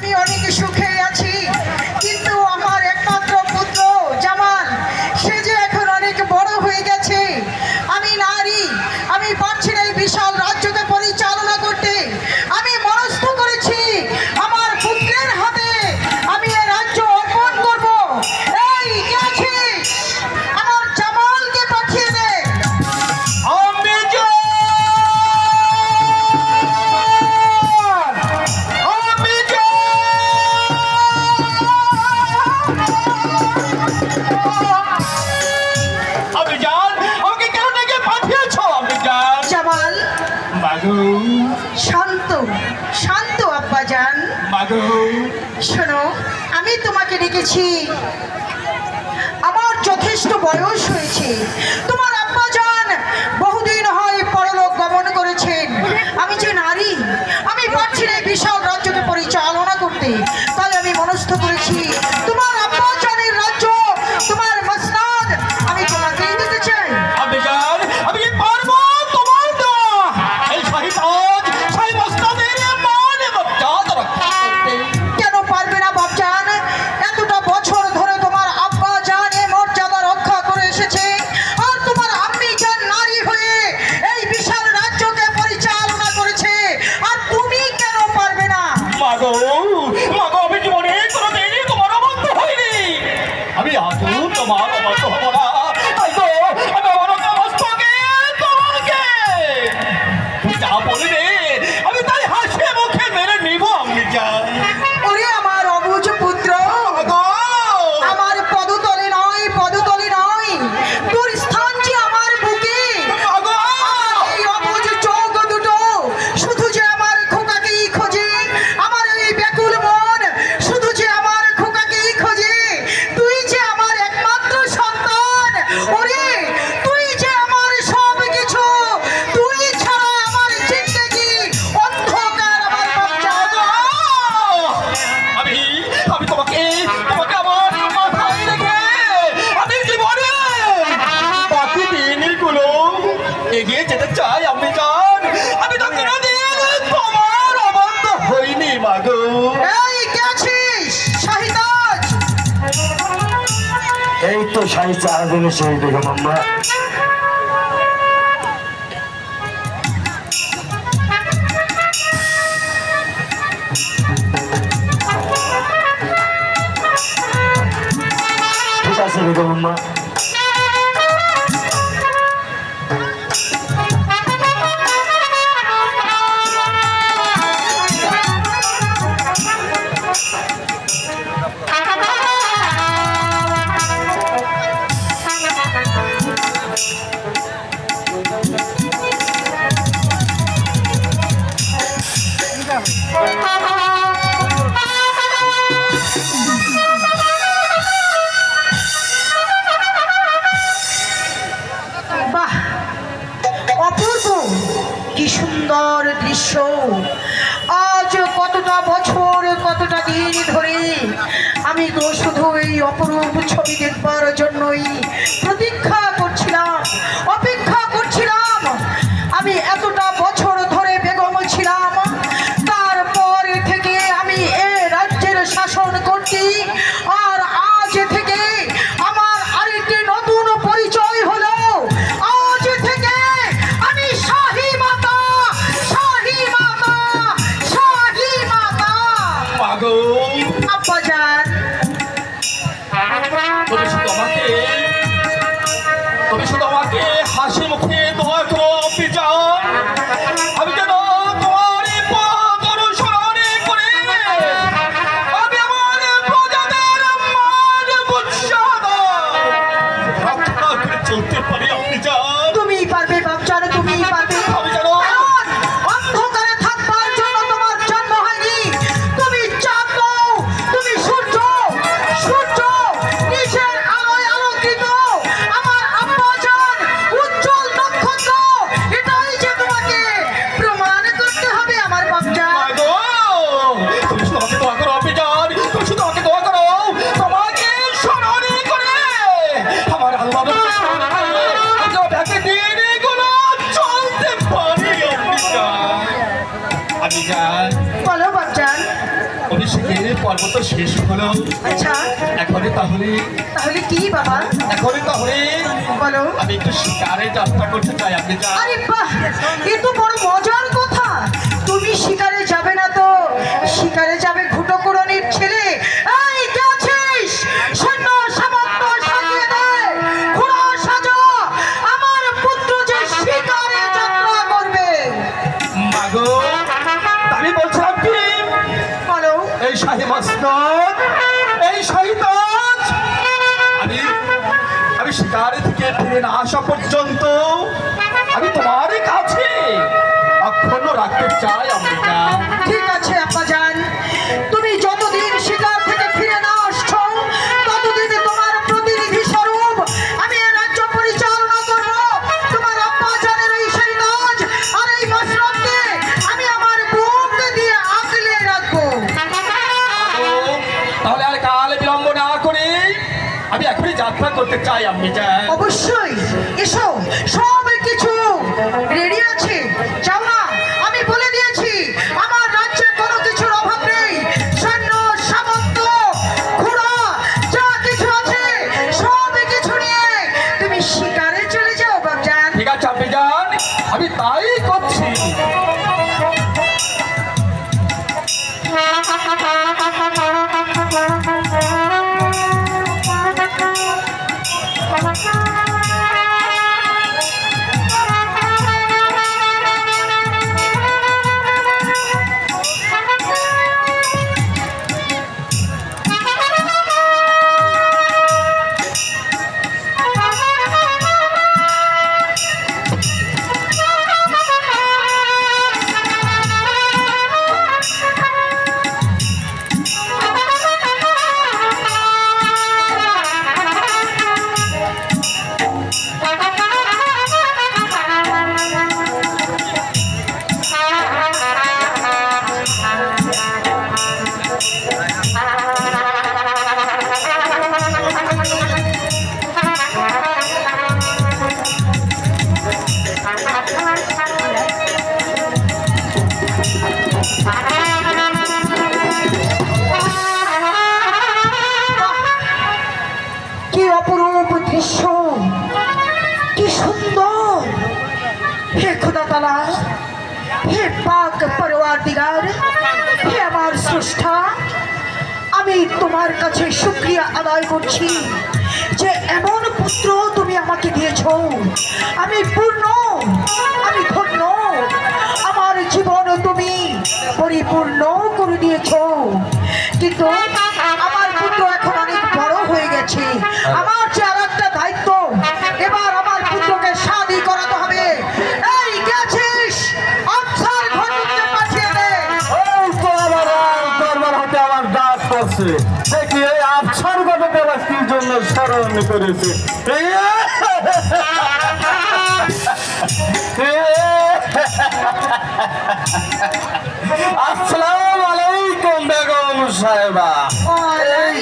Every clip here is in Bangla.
আমি অনেক সুখে এসেছি আমার যথেষ্ট বয়স হয়েছে। তোমার এই তো সাই চাহাদিনে সেই বেগম আমরা ঠিক আছে বেগম আমরা কি সুন্দর দৃশ্য। আজ কতটা বছর, কতটা দিন ধরে আমি তো শুধু এই অপরূপ ছবি দেখবার জন্য তো শেষ হলো। আচ্ছা। এখন তাহলে তাহলে কি বাবা? এখন তাহলে বলো। আমি একটু শিকারে যাত্রা করতে চাই আপনি যা আরে বাহ! এ তো বড় মজার কথা। তুমি শিকারে যাবে না তো। শিকারে যাবে যাত্রা করতে চাই অম্বিকা অবশ্যই এসো সব কিছু রেডি আছে? যাও না আমি বলে দিয়েছি আমার রাজ্যে কোনো কিছুর অভাব নেই। সৈন্য সামন্ত ঘোড়া যা কিছু আছে সব কিছু নিয়ে তুমি শিকারে চলে যাও বাবজান ঠিক আছে আপনি যান আমি তাই করছি। কি হে পাক পরোয়ার হে আমার স্রষ্টা, আমি তোমার কাছে শুক্রিয়া আদায় করছি যে এমন পুত্র তুমি আমাকে দিয়েছ। আমি পূর্ণ, আমি ধন্য, আমার জীবন তুমি পরিপূর্ণ করে দিয়েছ। কিন্তু আমার পুত্র এখন অনেক বড় হয়ে গেছে। আমার যে আর একটা দায়িত্ব এবার স্মরণ করেছে। আসসালামু আলাইকুম বেগম সাহেবা। এই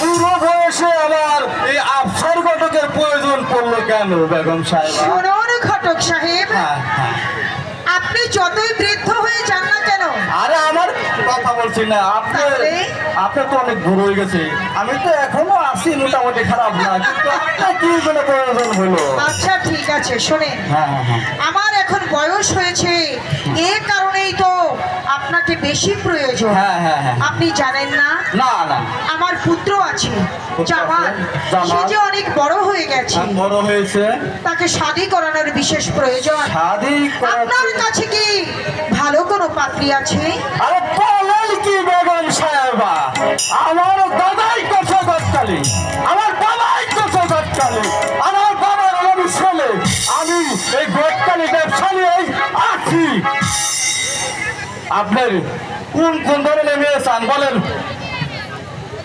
বুড়ো বয়সে আবার এই আফসর ঘটকের প্রয়োজন পড়ল কেন বেগম সাহেবা? ঘটক সাহেব হ্যাঁ, হ্যাঁ। আপনি যতই বৃদ্ধ হয়ে যান না আরে আমার কথা বলছি না আপনি আপনার আপনি তো অনেক ভুল হয়ে গেছে। আমি তো এখনও আসি মোটামুটি খারাপ না কিন্তু আপনার কি প্রয়োজন হলো? আচ্ছা ঠিক আছে শোনেন। হ্যাঁ হ্যাঁ হ্যাঁ। আমার এখন বয়স হয়েছে এ আপনাকে বেশি প্রয়োজন। হ্যাঁ, হ্যাঁ, হ্যাঁ। আপনি জানেন না? না না। আমার পুত্র আছে? সে যে অনেক বড় হয়ে গেছে। বড় হয়েছে। তাকে শাদি করানোর বিশেষ প্রয়োজন। শাদি আপনার কাছে কি ভালো কোনো পাত্রী আছে? আরে বলেন কি বেগম সাহেবা আমার দাদাই গতকালে আমার বাবাই গতকালে আমার বাবার আমি আপনার কোন কোন ধরনের মেয়ে চান বলেন?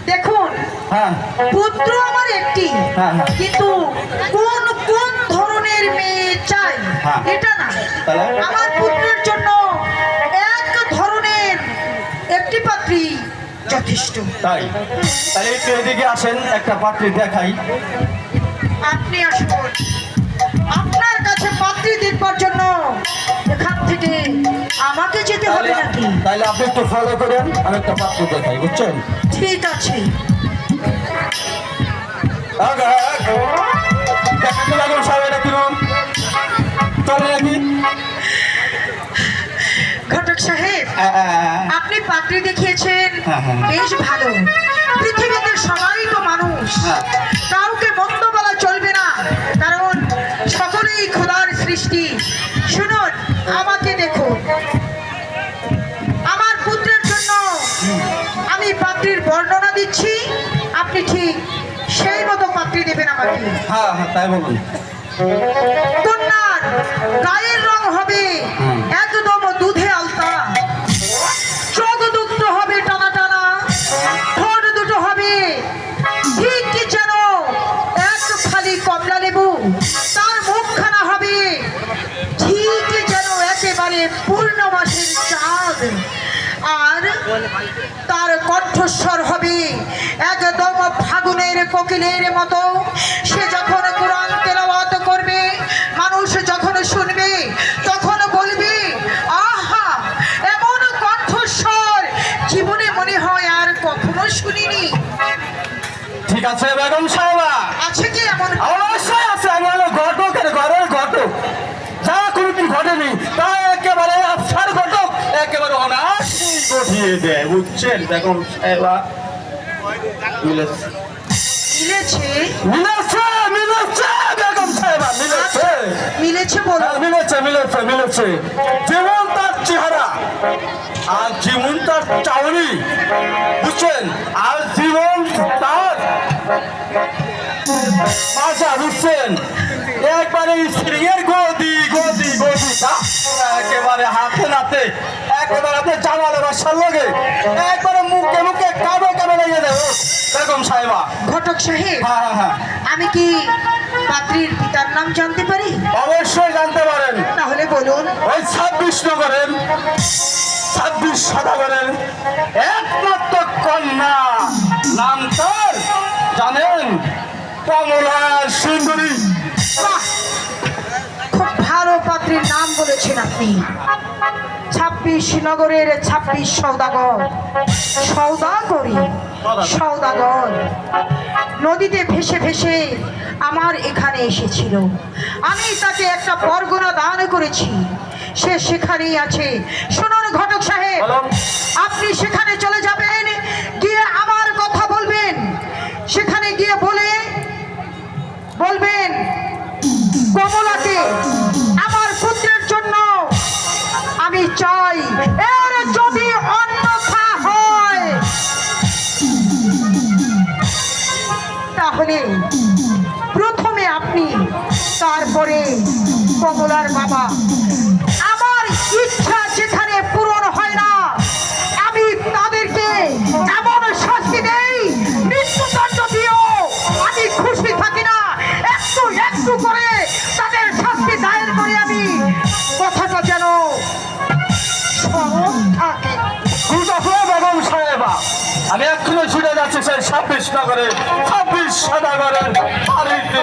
দেখুন হ্যাঁ। পুত্র আমার একটি হ্যাঁ, হ্যাঁ। কিন্তু কোন কোন ধরনের মেয়ে চাই। এটা না। আমার পুত্রের জন্য এক ধরনের একটি পাত্রী যথেষ্ট। তাই? তাহলে একটু এদিকে আসেন একটা পাত্রী দেখাই। আপনি আসুন। আপনার কাছে পাত্রী দেখবার জন্য এখান থেকে আমাকে যেতে হবে নাকি? তাহলে আপনি একটু ফলো করেন আমি একটা পাত্র দেখাই বুঝছেন? ঠিক আছে। লাগল সাহেব নাকি ঘটক সাহেব আপনি পাত্রী দেখিয়েছেন হ্যাঁ, হ্যাঁ। বেশ ভালো। পৃথিবীতে সবাই তো মানুষ। হ্যাঁ। কাউকে মন্দ বলা চলবে না কারণ সকলেই খোদার সৃষ্টি। মতো পাত্রী দেবেন আমাকে হ্যাঁ হ্যাঁ তাই বলুন কন্যার ফাগুনের মতো সে যখন কোরআন তেলাওয়াত করবে মানুষ যখন শুনবে তখন বলবে আহা এমন কণ্ঠস্বর জীবনে মনে হয় আর কখনো শুনিনি। ঠিক আছে বেগম সাহেবা। আছে কি এমন? অবশ্যই আছে আমি হলো ঘটকের ঘরের ঘটক। যা কোনোদিন ঘটেনি তা একেবারে আফসার ঘটক একেবারে অনায়াসই ঘটিয়ে দেয় বুঝছেন বেগম সাহেবা? মিলেছে? মিলেছে মিলেছে বেগম সাহেবা মিলেছে। মিলেছে বলো। হ্যাঁ, মিলেছে মিলেছে মিলেছে। যেমন তার চেহারা আর যেমন তার চাউনি বুঝছেন? আর জীবন তার আচ্ছা বুঝছেন? একবারে স্ত্রীর গদি গদি গদি। একেবারে হাতে নাতে একেবারে হাতে জামালে বাসার লগে একবারে মুখে মুখে কামে কামে লেগে যাবে বেগম সাহেবা। ঘটক সাহেব হ্যাঁ হ্যাঁ হ্যাঁ। আমি কি পাত্রীর পিতার নাম জানতে পারি? অবশ্যই জানতে পারেন। তাহলে বলুন। ওই ছাব্বিশ নগরের ছাব্বিশ সদাগরের একমাত্র কন্যা। নাম তার জানেন? কমলা সুন্দরী। খুব ভালো পাত্রীর নাম বলেছেন আপনি। ছাব্বিশ নগরের ছাব্বিশ সৌদাগর। সৌদাগরি সৌদাগর। নদীতে ভেসে ভেসে আমার এখানে এসেছিল। আমি তাকে একটা পরগনা দান করেছি। সে সেখানেই আছে। শুনুন ঘটক সাহেব আপনি সেখানে চলে যাবেন। তারপরে কমলার বাবা। আমার ইচ্ছা যেখানে পূরণ হয় না, আমি তাদেরকে এমন শাস্তি দেই মৃত্যুদণ্ড দিও আমি খুশি থাকি না। একটু একটু করে তাদের শাস্তি দায়ের করে আমি। কথাটা যেন আমি এক্ষুনি ছুটে যাচ্ছি সেই ছাব্বিশ নগরে ছাব্বিশ সদাগরের বাড়িতে।